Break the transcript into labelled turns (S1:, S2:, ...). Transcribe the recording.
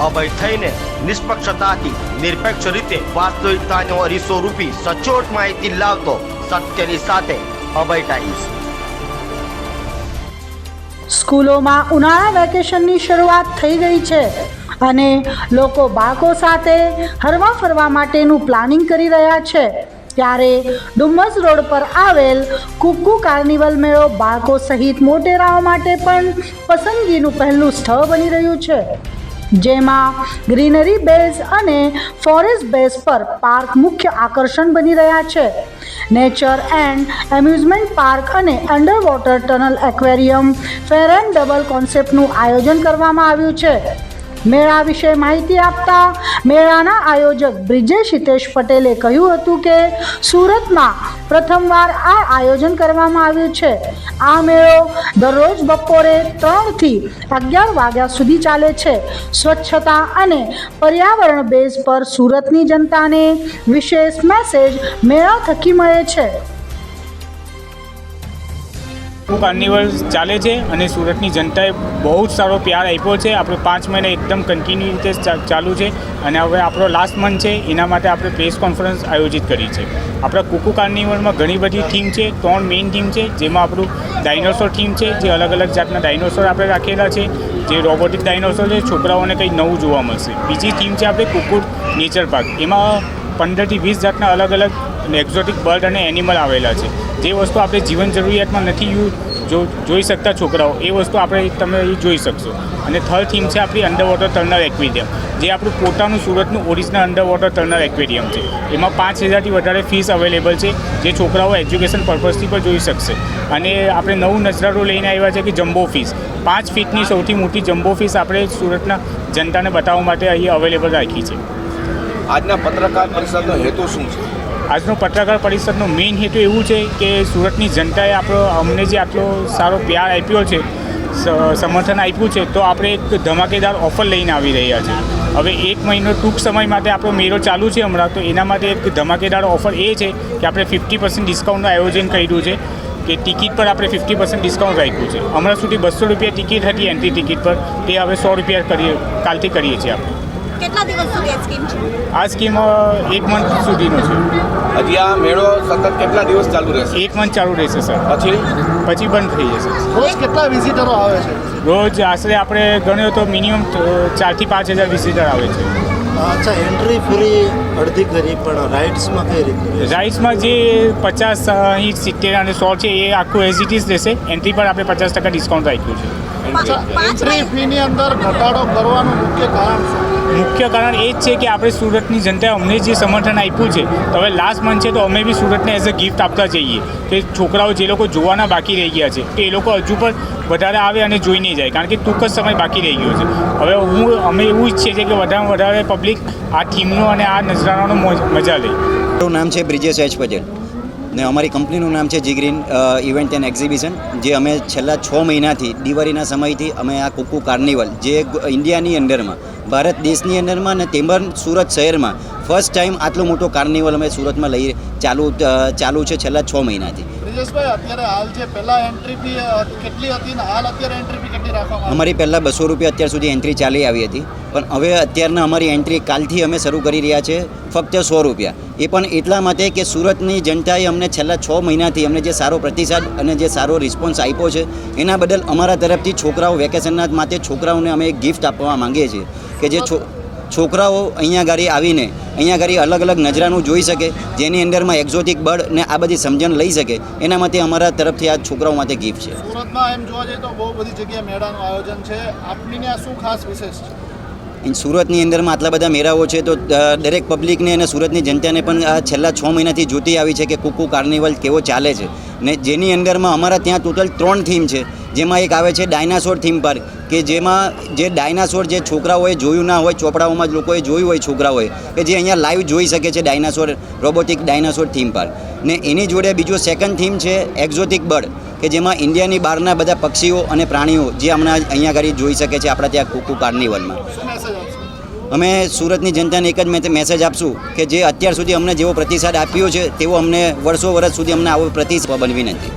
S1: અભય થઈને નિષ્પક્ષતાથી, નિરપેક્ષ રીતે વાસ્તવિકતાનો અરીસો રૂપી સચોટ માહિતી લાવતો સત્યની સાથે અભય ટાઈમ્સ.
S2: સ્કૂલોમાં ઉનાળા વેકેશનની શરૂઆત થઈ ગઈ છે અને લોકો બાળકો સાથે હરવા ફરવા માટેનું પ્લાનિંગ કરી રહ્યા છે. ત્યારે ડુમ્મસ રોડ પર આવેલ કુકુ કાર્નિવલ મેળો બાળકો સહિત મોટેરાઓ માટે પણ પસંદગીનું પહેલું સ્થળ બની રહ્યું છે. જેમાં ગ્રીનરી બેઝ અને ફોરેસ્ટ બેઝ પર પાર્ક મુખ્ય આકર્ષણ બની રહ્યા છે. નેચર એન્ડ એમ્યુઝમેન્ટ પાર્ક અને under water tunnel aquarium fair and double કોન્સેપ્ટનું આયોજન કરવામાં આવ્યું છે. મેળા વિશે માહિતી આપતા મેળાના આયોજક બ્રિજેશ હિતેશ પટેલે કહ્યું હતું કે સુરતમાં પ્રથમવાર આ આયોજન કરવામાં આવ્યું છે. આ મેળો દરરોજ બપોરે ત્રણથી અગિયાર વાગ્યા સુધી ચાલે છે. સ્વચ્છતા અને પર્યાવરણ બેઝ પર સુરતની જનતાને વિશેષ મેસેજ મેળા થકી મળે છે.
S3: કુકુ કાર્નિવલ ચાલે છે અને સુરતની જનતાએ બહુ જ સારો પ્યાર આપ્યો છે. આપણે પાંચ મહિના એકદમ કન્ટિન્યુ રીતે ચાલુ છે અને હવે આપણો લાસ્ટ મંથ છે. એના માટે આપણે પ્રેસ કોન્ફરન્સ આયોજિત કરી છે. આપણા કુકુ કાર્નિવલમાં ઘણી બધી થીમ છે. ત્રણ મેઇન થીમ છે. જેમાં આપણું ડાયનોસોર થીમ છે, જે અલગ અલગ જાતના ડાયનોસોર આપણે રાખેલા છે, જે રોબોટિક ડાયનોસોર છે. છોકરાઓને કંઈ નવું જોવા મળશે. બીજી થીમ છે આપણે કુકુર નેચર પાર્ક એમાં પંદરથી વીસ જાતના અલગ અલગ એક્ઝોટિક બર્ડ અને એનિમલ આવેલા છે. જે વસ્તુ આપણે જીવન જરૂરિયાતમાં નથી યુ જોઈ શકતા છોકરાઓ, એ વસ્તુ આપણે તમે જોઈ શકશો. અને થર્ડ થીમ છે આપણી અંડરવોટર ટર્નર એક્વેરિયમ જે આપણું પોતાનું સુરતનું ઓરિજિનલ અંડરવોટર ટર્નર એક્વેરિયમ છે. એમાં પાંચ હજારથી વધારે ફીસ અવેલેબલ છે, જે છોકરાઓ એજ્યુકેશન પર્પઝથી પણ જોઈ શકશે. અને આપણે નવું નજરારો લઈને આવ્યા છે કે જમ્બો ફીસ પાંચ ફીટની સૌથી મોટી જમ્બો ફીસ આપણે સુરતના જનતાને બતાવવા માટે અહીં અવેલેબલ રાખી છે.
S4: આજના પત્રકાર પરિષદનો હેતુ શું છે?
S3: આજનો પત્રકાર પરિષદનો મેઇન હેતુ એવું છે કે સુરતની જનતાએ આપણો, અમને જે આટલો સારો પ્યાર આપ્યો છે સમર્થન આપ્યું છે, તો આપણે એક ધમાકેદાર ઓફર લઈને આવી રહ્યા છીએ. હવે એક મહિનો ટૂંક સમય માટે આપણો મેળો ચાલુ છે હમણાં, તો એના માટે એક ધમાકેદાર ઓફર એ છે કે આપણે ફિફ્ટી પર્સન્ટ ડિસ્કાઉન્ટનું આયોજન કર્યું છે, કે ટિકિટ પર આપણે ફિફ્ટી પર્સન્ટ ડિસ્કાઉન્ટ રાખ્યું છે. હમણાં સુધી બસો રૂપિયા ટિકિટ હતી એન્ટ્રી ટિકિટ પર, તે હવે સો રૂપિયા કરીએ, કાલથી કરીએ છીએ આપણે.
S5: કેટલા દિવસ સુધી આ સ્કીમ છે?
S3: આ સ્કીમ એક મંથ સુધીનો છે.
S4: હજી આ મેળો સતત કેટલા દિવસ ચાલુ રહેશે?
S3: એક મંથ ચાલુ રહેશે સર.
S4: પછી?
S3: પછી બંધ થઈ જશે.
S6: રોજ કેટલા વિઝિટરો આવે છે?
S3: રોજ આશરે આપણે ગણ્યો તો મિનિમમ ચારથી પાંચ હજાર વિઝિટર આવે છે.
S6: અચ્છા એન્ટ્રી ફ્રી અડધી કરી પણ રાઇડ્સમાં કઈ રીતે
S3: રાઇડ્સમાં જે પચાસ અહીં સિત્તેર અને સો છે એ આખું એઝ ઇટ ઇઝ રહેશે. એન્ટ્રી પર આપણે પચાસ ટકા ડિસ્કાઉન્ટ રાખ્યું છે.
S6: એન્ટ્રી ફીની અંદર ઘટાડો કરવાનું મુખ્ય કારણ શું?
S3: મુખ્ય કારણ એ જ છે કે આપણે સુરતની જનતાએ અમને જે સમર્થન આપ્યું છે તો હવે લાસ્ટ મંથ છે તો અમે બી સુરતને એઝ અ ગિફ્ટ આપતા જઈએ. કે છોકરાઓ જે લોકો જોવાના બાકી રહી ગયા છે એ લોકો હજુ પણ વધારે આવે અને જોઈને જાય કારણ કે ટૂંક જ સમય બાકી રહી ગયો છે. હવે હું અમે એવું ઈચ્છીએ છીએ કે વધારે વધારે પબ્લિક આ થીમનો અને આ નજરાણાનો મોજ- મજા લે
S7: મારું નામ છે બ્રિજેશ એચ પટેલ. ને અમારી કંપનીનું નામ છે જીગ્રીન ઇવેન્ટ એન્ડ એક્ઝિબિશન જે અમે છેલ્લા છ મહિનાથી દિવાળીના સમયથી અમે આ કુકુ કાર્નિવલ જે ઇન્ડિયાની અંડરમાં ભારત દેશની અંદરમાં અને તેમજ સુરત શહેરમાં ફર્સ્ટ ટાઈમ આટલો મોટો કાર્નિવલ અમે સુરતમાં લઈ ચાલુ ચાલુ છે છેલ્લા છ મહિનાથી.
S6: બ્રિજેશભાઈ અત્યારે હાલ જે પહેલા એન્ટ્રી ફી કેટલી હતી ને હાલ અત્યારે એન્ટ્રી ફી કેટલી રાખવામાં
S7: અમારી પહેલાં બસો રૂપિયા અત્યાર સુધી એન્ટ્રી ચાલી આવી હતી. પણ હવે અત્યારના અમારી એન્ટ્રી કાલથી અમે શરૂ કરી રહ્યા છે, ફક્ત સો રૂપિયા. એ પણ એટલા માટે કે સુરતની જનતાએ અમને છેલ્લા છ મહિનાથી અમને જે સારો પ્રતિસાદ અને જે સારો રિસ્પોન્સ આપ્યો છે, એના બદલ અમારા તરફથી છોકરાઓ વેકેશનના માટે છોકરાઓને અમે એક ગિફ્ટ આપવા માંગીએ છીએ કે જે છોકરાઓ અહીંયા ગાડી આવીને, અહીંયા ઘડી અલગ અલગ નજરાનું જોઈ શકે, જેની અંદરમાં એક્ઝોટિક બર્ડ ને આ બધી સમજણ લઈ શકે, એના માટે અમારા તરફથી આ છોકરાઓ માટે ગિફ્ટ છે.
S6: સુરતમાં એમ જોવા જઈએ તો બહુ બધી જગ્યાએ મેળાનું આયોજન છે. આપની આ શું ખાસ વિશેષ છે?
S7: ઇન સુરતની અંદરમાં આટલા બધા મેળાઓ છે, તો દરેક પબ્લિકને અને સુરતની જનતાને પણ આ છેલ્લા છ મહિનાથી જોતી આવી છે કે કુકુ કાર્નિવલ કેવો ચાલે છે. ને જેની અંદરમાં અમારા ત્યાં ટોટલ ત્રણ થીમ છે. જેમાં એક આવે છે ડાયનાસોર થીમ પાર્ક, કે જેમાં જે ડાયનાસોર જે છોકરાઓએ જોયું ના હોય, ચોપડાઓમાં જ લોકોએ જોયું હોય છોકરાઓએ, કે જે અહીંયા લાઈવ જોઈ શકે છે dinosaur, robotic dinosaur theme park. ને એની જોડે બીજો સેકન્ડ થીમ છે એક્ઝોટિક બર્ડ. કે જેમાં ઇન્ડિયાની બહારના બધા પક્ષીઓ અને પ્રાણીઓ જે હમણાં અહીંયા આગળ જોઈ શકે છે આપણા ત્યાં કુકુ કાર્નિવલમાં. અમે સુરતની જનતાને એક જ મેં મેસેજ આપશું કે જે અત્યાર સુધી અમને જેવો પ્રતિસાદ આપ્યો છે તેવો અમને વર્ષો વર્ષ સુધી અમને આવો પ્રતિસાદ બનવી નથી.